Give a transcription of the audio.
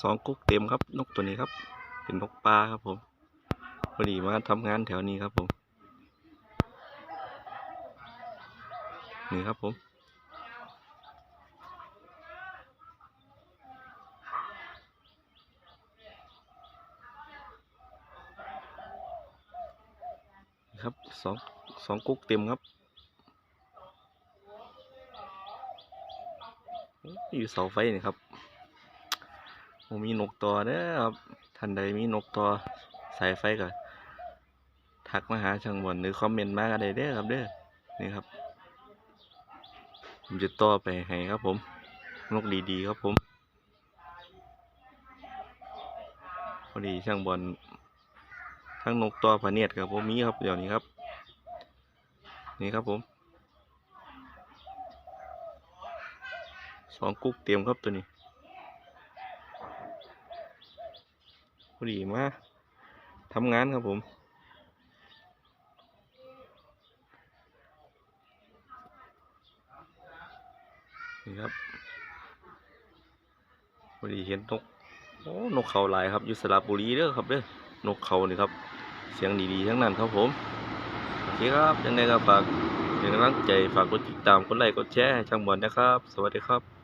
สองกุ๊กเต็มครับ นกตัวนี้ครับ เป็นนกปลาครับผมพอดีมาทำงานแถวนี้ครับผม นี่ครับผมครับสองสองกุ๊กเต็มครับอยอยู่เสาไฟนี่ครับ โอ้มีนกต่อเด้อครับท่านใดมีนกต่อสายไฟก็ทักมาหาช่างบนหรือคอมเมนต์มาก็ได้เด้อครับเด้อนี่ครับ ผมจะต่อไปให้ครับผม นกดีๆครับผมพอดีช่างบอลทั้งนกต่อพะเนียดกับผมมีครับเดี๋ยวนี้ครับ นี่ครับผมสองกุ๊กเตรียมครับตัวนี้ พอดีมาทำงานครับผมนี่ครับพอดีเห็นนกโอ้นกเขาหลายครับอยู่สระบุรีเด้อครับเด้อนกเขานี่ครับ เสียงดีๆทั้งนั้นครับผมโอเคครับยังไงก็ฝากเป็นกำลังใจฝากกดติดตามกดไลค์กดแชร์ให้ช่างบอลนะครับ สวัสดีครับ